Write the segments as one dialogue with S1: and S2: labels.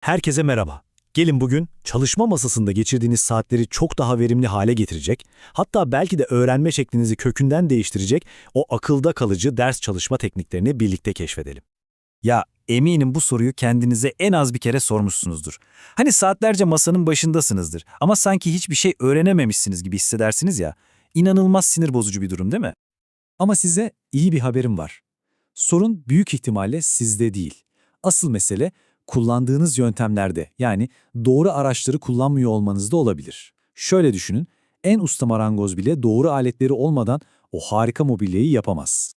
S1: Herkese merhaba. Gelin bugün çalışma masasında geçirdiğiniz saatleri çok daha verimli hale getirecek, hatta belki de öğrenme şeklinizi kökünden değiştirecek o akılda kalıcı ders çalışma tekniklerini birlikte keşfedelim.
S2: Ya eminim bu soruyu kendinize en az bir kere sormuşsunuzdur. Hani saatlerce masanın başındasınızdır ama sanki hiçbir şey öğrenememişsiniz gibi hissedersiniz ya. İnanılmaz sinir bozucu bir durum değil mi? Ama size iyi bir haberim var. Sorun büyük ihtimalle sizde değil. Asıl mesele kullandığınız yöntemlerde yani doğru araçları kullanmıyor olmanızda olabilir. Şöyle düşünün, en usta marangoz bile doğru aletleri olmadan o harika mobilyayı yapamaz.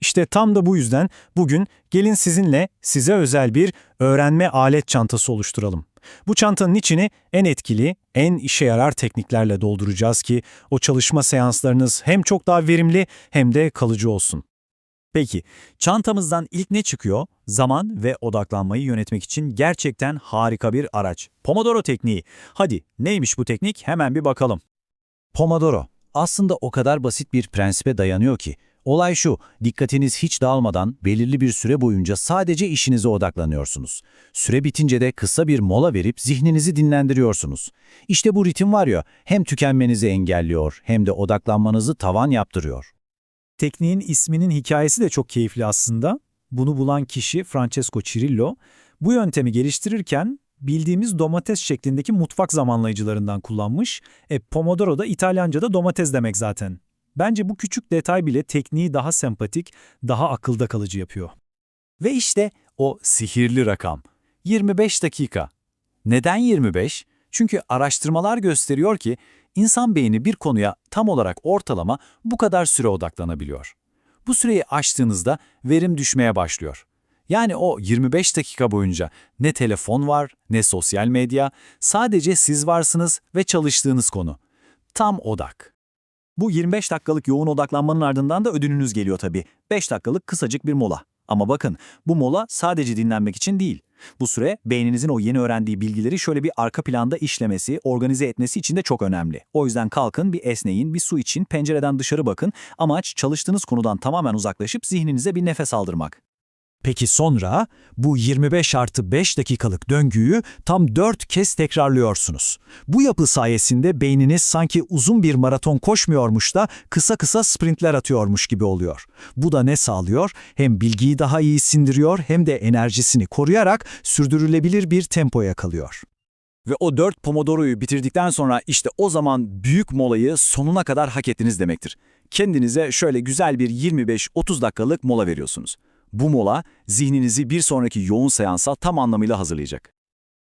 S1: İşte tam da bu yüzden bugün gelin sizinle size özel bir öğrenme alet çantası oluşturalım. Bu çantanın içini en etkili, en işe yarar tekniklerle dolduracağız ki o çalışma seanslarınız hem çok daha verimli hem de kalıcı olsun.
S2: Peki, çantamızdan ilk ne çıkıyor? Zaman ve odaklanmayı yönetmek için gerçekten harika bir araç. Pomodoro tekniği. Hadi, neymiş bu teknik? Hemen bir bakalım. Pomodoro. Aslında o kadar basit bir prensibe dayanıyor ki. Olay şu, dikkatiniz hiç dağılmadan belirli bir süre boyunca sadece işinize odaklanıyorsunuz. Süre bitince de kısa bir mola verip zihninizi dinlendiriyorsunuz. İşte bu ritim var ya, hem tükenmenizi engelliyor hem de odaklanmanızı tavan yaptırıyor.
S1: Tekniğin isminin hikayesi de çok keyifli aslında. Bunu bulan kişi Francesco Cirillo, bu yöntemi geliştirirken bildiğimiz domates şeklindeki mutfak zamanlayıcılarından kullanmış. E, Pomodoro da İtalyanca'da domates demek zaten. Bence bu küçük detay bile tekniği daha sempatik, daha akılda kalıcı yapıyor.
S2: Ve işte o sihirli rakam. 25 dakika. Neden 25? Çünkü araştırmalar gösteriyor ki insan beyni bir konuya tam olarak ortalama bu kadar süre odaklanabiliyor. Bu süreyi aştığınızda verim düşmeye başlıyor. Yani o 25 dakika boyunca ne telefon var, ne sosyal medya, sadece siz varsınız ve çalıştığınız konu. Tam odak.
S3: Bu 25 dakikalık yoğun odaklanmanın ardından da ödülünüz geliyor tabii. 5 dakikalık kısacık bir mola. Ama bakın bu mola sadece dinlenmek için değil. Bu süre beyninizin o yeni öğrendiği bilgileri şöyle bir arka planda işlemesi, organize etmesi için de çok önemli. O yüzden kalkın, bir esneyin, bir su için, pencereden dışarı bakın. Amaç çalıştığınız konudan tamamen uzaklaşıp zihninize bir nefes aldırmak.
S1: Peki sonra bu 25 artı 5 dakikalık döngüyü tam 4 kez tekrarlıyorsunuz. Bu yapı sayesinde beyniniz sanki uzun bir maraton koşmuyormuş da kısa kısa sprintler atıyormuş gibi oluyor. Bu da ne sağlıyor? Hem bilgiyi daha iyi sindiriyor hem de enerjisini koruyarak sürdürülebilir bir tempoya kalıyor.
S3: Ve o 4 Pomodoro'yu bitirdikten sonra işte o zaman büyük molayı sonuna kadar hak ettiniz demektir. Kendinize şöyle güzel bir 25-30 dakikalık mola veriyorsunuz. Bu mola zihninizi bir sonraki yoğun seansa tam anlamıyla hazırlayacak.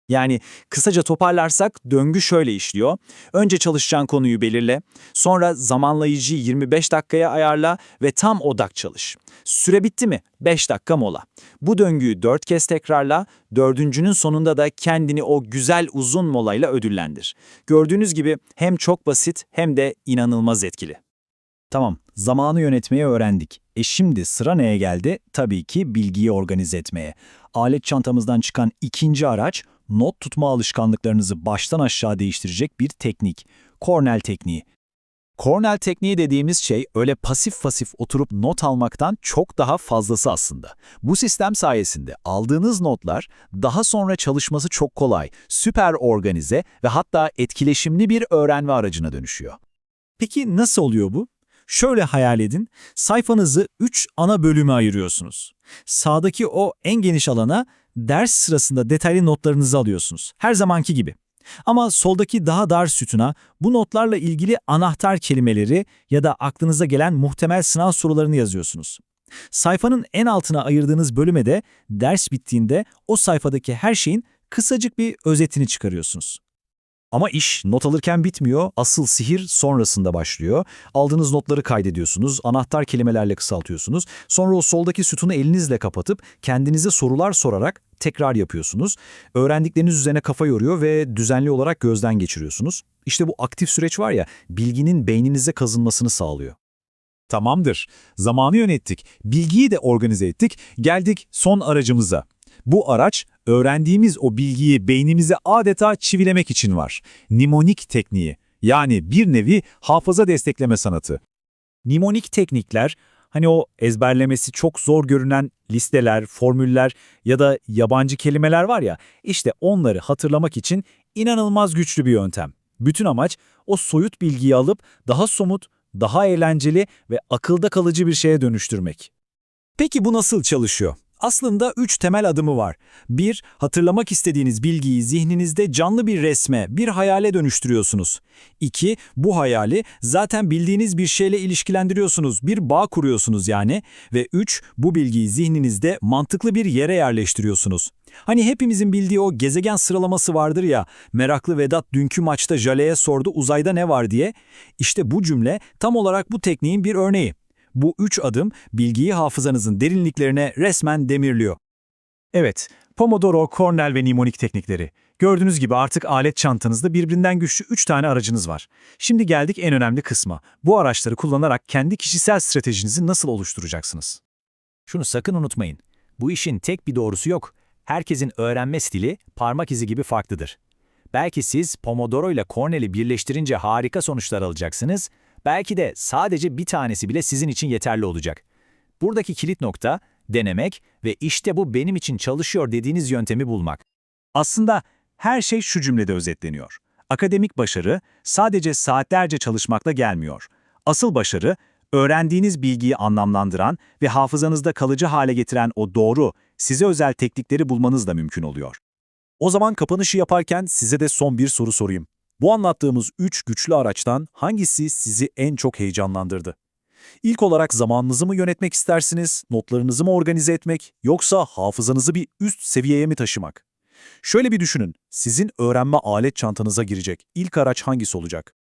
S3: Yani kısaca toparlarsak döngü şöyle işliyor. Önce çalışacağın konuyu belirle, sonra zamanlayıcıyı 25 dakikaya ayarla ve tam odak çalış. Süre bitti mi? 5 dakika mola. Bu döngüyü 4 kez tekrarla, dördüncünün sonunda da kendini o güzel uzun molayla ödüllendir. Gördüğünüz gibi hem çok basit hem de inanılmaz etkili.
S2: Tamam, zamanı yönetmeyi öğrendik. E şimdi sıra neye geldi? Tabii ki bilgiyi organize etmeye. Alet çantamızdan çıkan ikinci araç, not tutma alışkanlıklarınızı baştan aşağı değiştirecek bir teknik. Cornell tekniği. Cornell tekniği dediğimiz şey öyle pasif pasif oturup not almaktan çok daha fazlası aslında. Bu sistem sayesinde aldığınız notlar daha sonra çalışması çok kolay, süper organize ve hatta etkileşimli bir öğrenme aracına dönüşüyor.
S1: Peki nasıl oluyor bu? Şöyle hayal edin, sayfanızı 3 ana bölüme ayırıyorsunuz. Sağdaki o en geniş alana ders sırasında detaylı notlarınızı alıyorsunuz. Her zamanki gibi. Ama soldaki daha dar sütuna bu notlarla ilgili anahtar kelimeleri ya da aklınıza gelen muhtemel sınav sorularını yazıyorsunuz. Sayfanın en altına ayırdığınız bölüme de ders bittiğinde o sayfadaki her şeyin kısacık bir özetini çıkarıyorsunuz.
S2: Ama iş not alırken bitmiyor, asıl sihir sonrasında başlıyor. Aldığınız notları kaydediyorsunuz, anahtar kelimelerle kısaltıyorsunuz. Sonra o soldaki sütunu elinizle kapatıp kendinize sorular sorarak tekrar yapıyorsunuz. Öğrendikleriniz üzerine kafa yoruyor ve düzenli olarak gözden geçiriyorsunuz. İşte bu aktif süreç var ya, bilginin beyninize kazınmasını sağlıyor.
S4: Tamamdır. Zamanı yönettik, bilgiyi de organize ettik, geldik son aracımıza. Bu araç, öğrendiğimiz o bilgiyi beynimize adeta çivilemek için var. Nimonik tekniği, yani bir nevi hafıza destekleme sanatı.
S1: Nimonik teknikler,
S4: Hani o ezberlemesi çok zor görünen listeler, formüller ya da yabancı kelimeler var ya, işte onları hatırlamak için inanılmaz güçlü bir yöntem. Bütün amaç o soyut bilgiyi alıp daha somut, daha eğlenceli ve akılda kalıcı bir şeye dönüştürmek.
S2: Peki bu nasıl çalışıyor? Aslında üç temel adımı var. Bir, hatırlamak istediğiniz bilgiyi zihninizde canlı bir resme, bir hayale dönüştürüyorsunuz. İki, bu hayali zaten bildiğiniz bir şeyle ilişkilendiriyorsunuz, bir bağ kuruyorsunuz yani. Ve üç, bu bilgiyi zihninizde mantıklı bir yere yerleştiriyorsunuz. Hani hepimizin bildiği o gezegen sıralaması vardır ya, meraklı Vedat dünkü maçta Jale'ye sordu uzayda ne var diye. İşte bu cümle tam olarak bu tekniğin bir örneği. Bu üç adım bilgiyi hafızanızın derinliklerine resmen demirliyor.
S4: Evet, Pomodoro, Cornell ve Mnemonic teknikleri. Gördüğünüz gibi artık alet çantanızda birbirinden güçlü 3 tane aracınız var. Şimdi geldik en önemli kısma. Bu araçları kullanarak kendi kişisel stratejinizi nasıl oluşturacaksınız?
S5: Şunu sakın unutmayın. Bu işin tek bir doğrusu yok. Herkesin öğrenme stili parmak izi gibi farklıdır. Belki siz Pomodoro ile Cornell'i birleştirince harika sonuçlar alacaksınız. Belki de sadece bir tanesi bile sizin için yeterli olacak. Buradaki kilit nokta denemek ve işte bu benim için çalışıyor dediğiniz yöntemi bulmak.
S4: Aslında her şey şu cümlede özetleniyor. Akademik başarı sadece saatlerce çalışmakla gelmiyor. Asıl başarı, öğrendiğiniz bilgiyi anlamlandıran ve hafızanızda kalıcı hale getiren o doğru, size özel teknikleri bulmanızla mümkün oluyor.
S6: O zaman kapanışı yaparken size de son bir soru sorayım. Bu anlattığımız üç güçlü araçtan hangisi sizi en çok heyecanlandırdı? İlk olarak zamanınızı mı yönetmek istersiniz, notlarınızı mı organize etmek, yoksa hafızanızı bir üst seviyeye mi taşımak? Şöyle bir düşünün, sizin öğrenme alet çantanıza girecek ilk araç hangisi olacak?